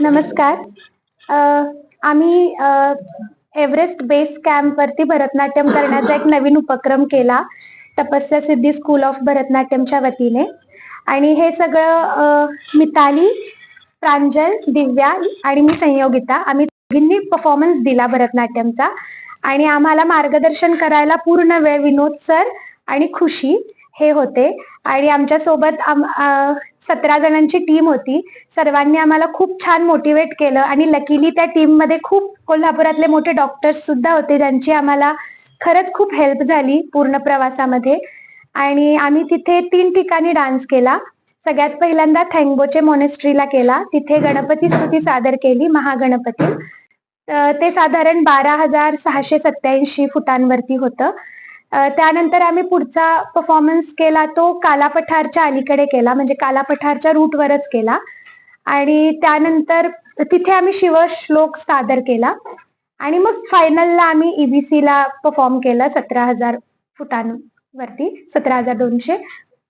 नमस्कार. आम्ही Everest base camp वरती भरतनाट्यम करण्याचा एक नवीन उपक्रम केला तपस्या सिद्धी स्कूल ऑफ भरतनाट्यमच्या वतीने. आणि हे सगळं मिताली प्रांजल दिव्या आणि मी संयोगिता आम्ही दोघींनी परफॉर्मन्स दिला भरतनाट्यमचा. आणि आम्हाला मार्गदर्शन करायला पूर्ण वेळ विनोद सर आणि खुशी. हे होते. आणि आमच्यासोबत सतरा जणांची टीम होती. सर्वांनी आम्हाला खूप छान मोटिवेट केलं. आणि लकीली त्या टीममध्ये खूप कोल्हापुरातले मोठे डॉक्टर्स सुद्धा होते ज्यांची आम्हाला खरंच खूप हेल्प झाली पूर्ण प्रवासामध्ये. आणि आम्ही तिथे तीन ठिकाणी डान्स केला. सगळ्यात पहिल्यांदा थँगबोचे मोनेस्ट्रीला केला. तिथे गणपती स्तुती सादर केली महागणपती. ते साधारण बारा हजार सहाशे सत्याऐंशी फुटांवरती होतं. त्यानंतर आम्ही पुढचा परफॉर्मन्स केला तो कालापठारच्या अलीकडे केला म्हणजे कालापठारच्या रूटवरच केला. आणि त्यानंतर तिथे आम्ही शिवश्लोक सादर केला. आणि मग फायनलला आम्ही ईबीसीला परफॉर्म केला सतरा हजार फुटांवरती सतरा हजार दोनशे.